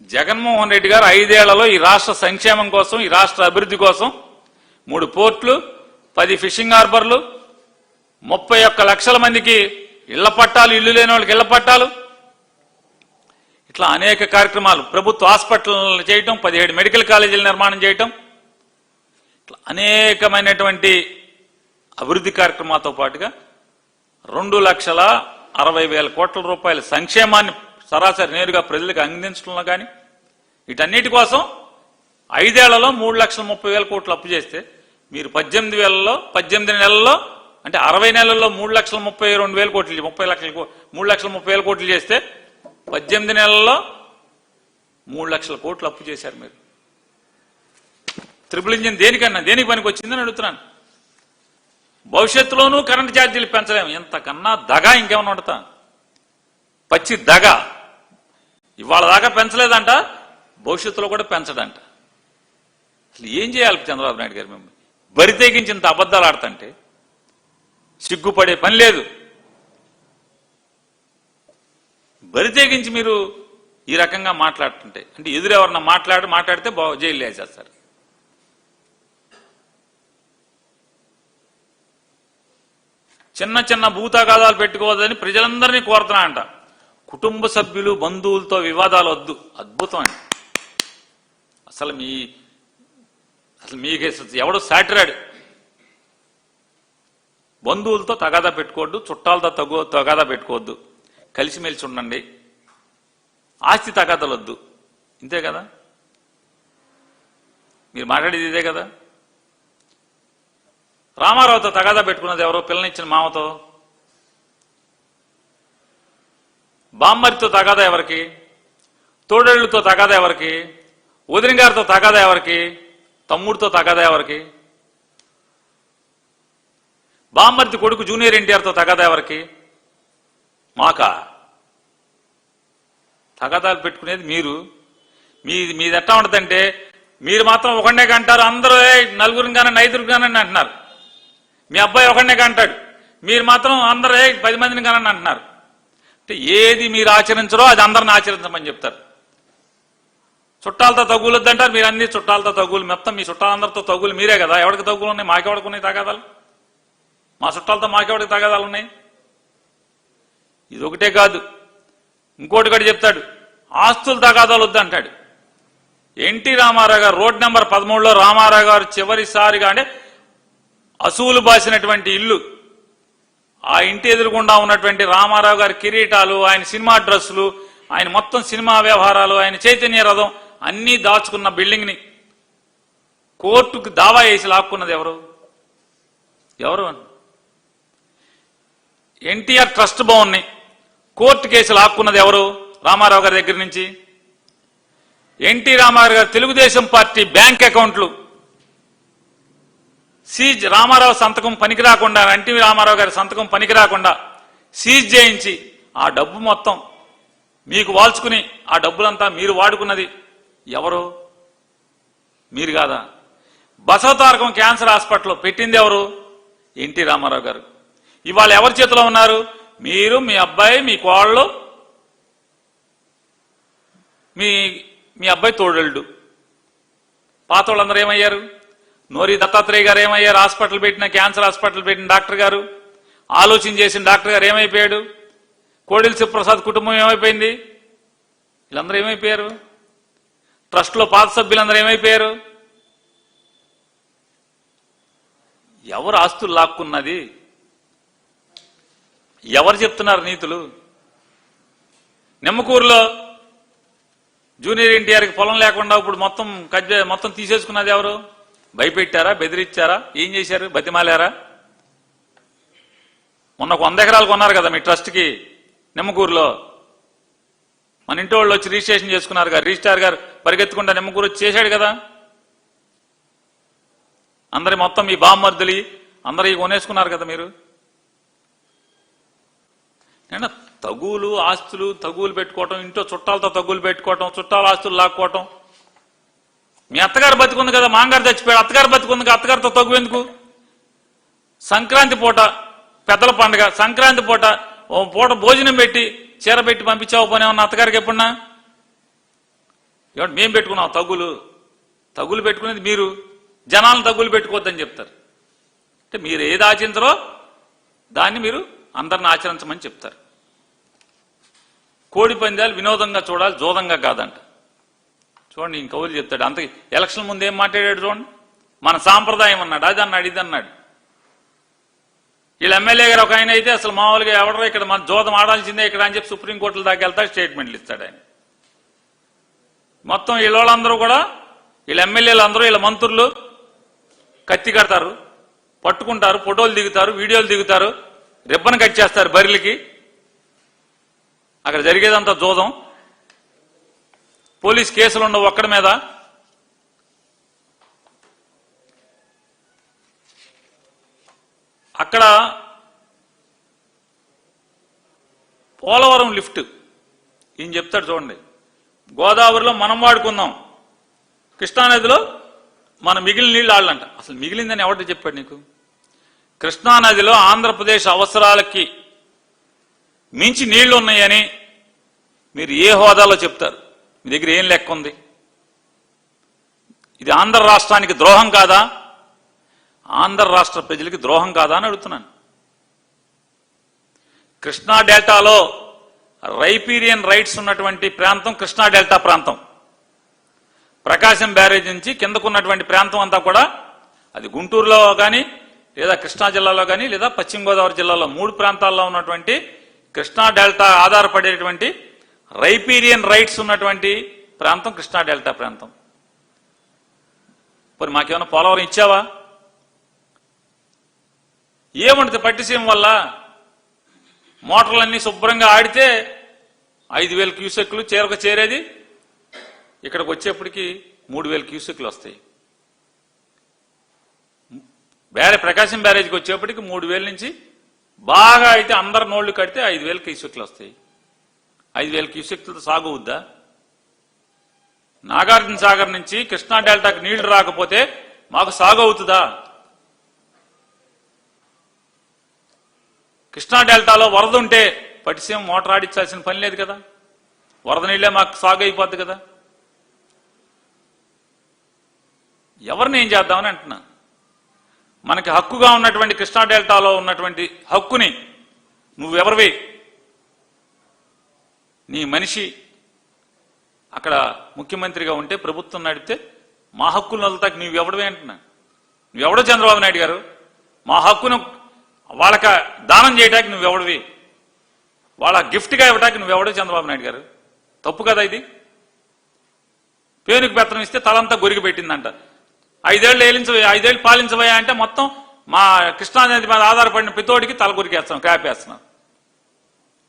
జగన్మోహన్ రెడ్డి గారు ఐదేళ్ళలో ఈ రాష్ట్ర సంక్షేమం కోసం ఈ రాష్ట్ర అభివృద్ధి కోసం మూడు పోర్ట్లు పది ఫిషింగ్ హార్బర్లు ముప్పై ఒక్క లక్షల మందికి ఇళ్ళ పట్టాలు ఇల్లు లేని వాళ్ళకి ఇళ్ళ పట్టాలు. ఇట్లా అనేక కార్యక్రమాలు. ప్రభుత్వ హాస్పిటల్ చేయటం పదిహేడు మెడికల్ కాలేజీల నిర్మాణం చేయటం. ఇట్లా అనేకమైనటువంటి అభివృద్ధి కార్యక్రమాలతో పాటుగా రెండు లక్షల అరవై వేల కోట్ల రూపాయల సంక్షేమాన్ని సరాసరి నేరుగా ప్రజలకు అందించడంలో కానీ వీటన్నిటి కోసం ఐదేళ్ళలో మూడు లక్షల ముప్పై వేల కోట్లు అప్పు చేస్తే మీరు పద్దెనిమిది వేలలో పద్దెనిమిది నెలల్లో అంటే అరవై నెలల్లో మూడు లక్షల ముప్పై రెండు వేల కోట్లు ముప్పై లక్షల కో- మూడు లక్షల ముప్పై వేల కోట్లు చేస్తే పద్దెనిమిది నెలల్లో మూడు లక్షల కోట్లు అప్పు చేశారు మీరు. త్రిపుల్ ఇంజిన్ దేనికన్నా దేనికి పనికి వచ్చిందని అడుగుతున్నాను. భవిష్యత్తులోనూ కరెంటు ఛార్జీలు పెంచలేము. ఇంతకన్నా దగ ఇంకేమన్నా ఉండతా పచ్చి దగ. ఇవాళ దాకా పెంచలేదంట భవిష్యత్తులో కూడా పెంచడంట అసలు ఏం చేయాలి చంద్రబాబు నాయుడు గారు మిమ్మల్ని? బరి తెగించి ఇంత అబద్ధాలు ఆడతంటే సిగ్గుపడే పని లేదు. బరి తెగించి మీరు ఈ రకంగా మాట్లాడుతుంటే అంటే ఎదురెవరన్నా మాట్లాడి మాట్లాడితే బా- జైలు వేసేస్తారు. చిన్న చిన్న భూతాగాదాలు పెట్టుకోవద్దని ప్రజలందరినీ కోరుతున్నా అంట కుటుంబ సభ్యులు బంధువులతో వివాదాలు వద్దు. అద్భుతం అండి అసలు మీ అసలు మీకే ఎవడో సాటిరాడు. బంధువులతో తగాదా పెట్టుకోవద్దు చుట్టాలతో తగు తగాదా పెట్టుకోవద్దు. కలిసిమెలిసి ఉండండి. ఆస్తి తగాదాలు వద్దు. ఇంతే కదా? మీరు మాట్లాడేది ఇదే కదా? రామారావుతో తగాదా పెట్టుకున్నది ఎవరో? పిల్లనిచ్చిన మామతో? బామ్మరితో తగాదా ఎవరికి? తోడేళ్ళతో తగాదా ఎవరికి? వదిన తగాదా ఎవరికి? తమ్ముడితో తగాదా ఎవరికి? బామ్మర్తి కొడుకు జూనియర్ ఎన్టీఆర్తో తగాదా ఎవరికి? మాకా? తగాదాలు పెట్టుకునేది మీరు. మీ మీది ఎట్లా ఉంటుందంటే మీరు మాత్రం ఒకనే కంటారు అందరూ నలుగురిని కానీ ఐదుగురు కానీ అంటున్నారు. మీ అబ్బాయి ఒకనే కంటాడు. మీరు మాత్రం అందరూ పది మందిని కానీ అంటున్నారు. అంటే ఏది మీరు ఆచరించరో అది అందరిని ఆచరించమని చెప్తారు. చుట్టాలతో తగులొద్దంటారు మీరు అన్ని చుట్టాలతో తగులు మొత్తం మీ చుట్టాలందరితో తగులు మీరే కదా. ఎవరికి తగులు ఉన్నాయి? మాకెవడికి ఉన్నాయి తగాదాలు? మా చుట్టాలతో మాకెవడికి తగాదాలు ఉన్నాయి? ఇది ఒకటే కాదు. ఇంకోటి కూడా చెప్తాడు ఆస్తులు తగాదాలు వద్దు అంటాడు. ఎన్టీ రామారావు గారు రోడ్ నెంబర్ పదమూడులో రామారావు గారు చివరిసారిగా అంటే అసూలు బాసినటువంటి ఇల్లు ఆ ఇంటి ఎదురుగుండా ఉన్నటువంటి రామారావు గారి కిరీటాలు ఆయన సినిమా డ్రెస్సులు ఆయన మొత్తం సినిమా వ్యవహారాలు ఆయన చైతన్య రథం అన్నీ దాచుకున్న బిల్డింగ్ని కోర్టుకు దావా వేసి లాక్కున్నది ఎవరు? ఎవరు? ఎన్టీఆర్ ట్రస్ట్ భవన్ని కోర్టు కేసు లాక్కున్నది ఎవరు? రామారావు గారి దగ్గర నుంచి. NT Rama Rao garu Telugu Desam party bank అకౌంట్లు సీజ్ రామారావు సంతకం పనికి రాకుండా ఎన్టీవీ రామారావు గారి సంతకం పనికి రాకుండా సీజ్ చేయించి ఆ డబ్బు మొత్తం మీకు వాల్చుకుని ఆ డబ్బులంతా మీరు వాడుకున్నది ఎవరు? మీరు కాదా? బసవతారకం క్యాన్సర్ హాస్పిటల్లో పెట్టింది ఎవరు? ఎన్టీ రామారావు గారు. ఇవాళ ఎవరి చేతిలో ఉన్నారు? మీరు మీ అబ్బాయి మీ కోళ్ళు మీ మీ అబ్బాయి తోడళ్ళు పాత వాళ్ళందరూ ఏమయ్యారు? నోరి దత్తాత్రేయ గారు ఏమయ్యారు? హాస్పిటల్ పెట్టిన క్యాన్సర్ హాస్పిటల్ పెట్టిన డాక్టర్ గారు? ఆలోచన చేసిన డాక్టర్ గారు ఏమైపోయాడు? కోడిల శివప్రసాద్ కుటుంబం ఏమైపోయింది? వీళ్ళందరూ ఏమైపోయారు? ట్రస్ట్లో పాత సభ్యులందరూ ఏమైపోయారు? ఎవరు ఆస్తులు లాక్కున్నది? ఎవరు చెప్తున్నారు నీతులు? నిమ్మకూరులో జూనియర్ ఎన్టీఆర్కి పొలం లేకుండా ఇప్పుడు మొత్తం కజ్జ మొత్తం తీసేసుకున్నది ఎవరు? భయపెట్టారా? బెదిరించారా? ఏం చేశారు? బతిమాలారా? మొన్న ఒక వంద ఎకరాలు కొన్నారు కదా మీ ట్రస్ట్కి నిమ్మకూరులో. మన ఇంటి వాళ్ళు వచ్చి రిజిస్ట్రేషన్ చేసుకున్నారు కదా. రిజిస్ట్రార్ గారు పరిగెత్తుకుంటా నిమ్మకూరు వచ్చి చేశాడు కదా. అందరి మొత్తం మీ బామ్మర్దులి అందరూ కొనేసుకున్నారు కదా మీరు. తగులు ఆస్తులు తగులు పెట్టుకోవటం ఇంట్లో చుట్టాలతో తగులు పెట్టుకోవటం చుట్టాల ఆస్తులు లాక్కోవటం మీ అత్తగారు బతికుంది కదా మాంగారు చచ్చిపోయాడు అత్తగారు బతికుంది కదా అత్తగారితో తగ్గు ఎందుకు? సంక్రాంతి పూట పెద్దల పండుగ సంక్రాంతి పూట ఓ పూట భోజనం పెట్టి చీర పెట్టి పంపించావు పోనీ ఏమన్నా అత్తగారికి ఎప్పుడున్నా? ఏమంటే మేము పెట్టుకున్నాం తగులు తగులు పెట్టుకునేది మీరు. జనాలను తగులు పెట్టుకోవద్దని చెప్తారు. అంటే మీరు ఏది ఆచరించరో దాన్ని మీరు అందరిని ఆచరించమని చెప్తారు. కోడి పందాలు వినోదంగా చూడాలి జోదంగా కాదంట. చూడండి ఇంకవులు చెప్తాడు. అంత ఎలక్షన్ ముందు ఏం మాట్లాడాడు చూడండి? మన సాంప్రదాయం అన్నాడు అది అన్నాడు ఇది అన్నాడు. వీళ్ళ ఎమ్మెల్యే గారు ఒక ఆయన అయితే అసలు మామూలుగా ఎవడో ఇక్కడ మన జోదం ఆడాల్సిందే ఇక్కడ అని చెప్పి సుప్రీంకోర్టుల దాకా వెళ్తాడు స్టేట్మెంట్లు ఇస్తాడు ఆయన. మొత్తం వీళ్ళ వాళ్ళందరూ కూడా వీళ్ళ ఎమ్మెల్యేలు అందరూ వీళ్ళ మంత్రులు కత్తి కడతారు పట్టుకుంటారు ఫోటోలు దిగుతారు వీడియోలు దిగుతారు రిబ్బన్ కట్ చేస్తారు బరిలకి. అక్కడ జరిగేదంతా జోదం. పోలీస్ కేసులు ఉండవు ఒక్కడి మీద. అక్కడ పోలవరం లిఫ్ట్. ఈయన చెప్తాడు చూడండి. గోదావరిలో మనం వాడుకుందాం. కృష్ణానదిలో మన మిగిలిన నీళ్ళు ఆళ్ళంట అసలు మిగిలిందని ఎవరికి చెప్పాడు నీకు? కృష్ణానదిలో ఆంధ్రప్రదేశ్ అవసరాలకి మించి నీళ్ళు ఉన్నాయని మీరు ఏ హోదాలో చెప్తారు? మీ దగ్గర ఏం లెక్క ఉంది? ఇది ఆంధ్ర రాష్ట్రానికి ద్రోహం కాదా? ఆంధ్ర రాష్ట్ర ప్రజలకి ద్రోహం కాదా అని అడుగుతున్నాను. కృష్ణా డెల్టాలో రైపీరియన్ రైట్స్ ఉన్నటువంటి ప్రాంతం కృష్ణా డెల్టా ప్రాంతం. ప్రకాశం బ్యారేజ్ నుంచి కిందకున్నటువంటి ప్రాంతం అంతా కూడా అది గుంటూరులో కానీ లేదా కృష్ణా జిల్లాలో కానీ లేదా పశ్చిమ గోదావరి జిల్లాలో మూడు ప్రాంతాల్లో ఉన్నటువంటి కృష్ణా డెల్టా ఆధారపడేటువంటి రైపీరియన్ రైట్స్ ఉన్నటువంటి ప్రాంతం కృష్ణా డెల్టా ప్రాంతం. మరి మాకేమైనా పోలవరం ఇచ్చావా? ఏముంటుంది పట్టిసీమ వల్ల? మోటార్లన్నీ శుభ్రంగా ఆడితే ఐదు వేల క్యూసెక్లు చేరక చేరేది? ఇక్కడికి వచ్చేప్పటికి మూడు వేల క్యూసెక్లు వస్తాయి. బ్యారే ప్రకాశం బ్యారేజ్కి వచ్చేప్పటికి మూడు వేల నుంచి బాగా అయితే అందరు నోళ్ళు కడితే ఐదు వేల క్యూసెక్లు వస్తాయి. ఐదు వేల క్యూసెక్లతో సాగు అవుద్దా? నాగార్జున సాగర్ నుంచి కృష్ణా డెల్టాకు నీళ్ళు రాకపోతే మాకు సాగు అవుతుందా? కృష్ణా డెల్టాలో వరద ఉంటే పటిసీమ మోటార్ ఆడించాల్సిన పని లేదు కదా? వరద నీళ్ళే మాకు సాగు అయిపోద్ది కదా? ఎవరిని ఏం చేద్దామని అంటున్నా? మనకి హక్కుగా ఉన్నటువంటి కృష్ణా డెల్టాలో ఉన్నటువంటి హక్కుని నువ్వెవరివి? నీ మనిషి అక్కడ ముఖ్యమంత్రిగా ఉంటే ప్రభుత్వం నడిపితే మా హక్కులు నువ్వు నువ్వెవడవే అంటున్నా. నువ్వెవడో చంద్రబాబు నాయుడు గారు? మా హక్కును వాళ్ళకి దానం చేయడానికి నువ్వెవడివి? వాళ్ళ గిఫ్ట్గా ఇవ్వడానికి నువ్వెవడో చంద్రబాబు నాయుడు గారు? తప్పు కదా ఇది? పేరుకు పెత్తనం ఇస్తే తలంతా గొరిగి పెట్టిందంట. ఐదేళ్ళు ఏలించవే ఐదేళ్ళు పాలించవయ్యా అంటే మొత్తం మా కృష్ణానది మీద ఆధారపడిన పితోడికి తల కొరికేస్తాం కాపేస్తున్నాం.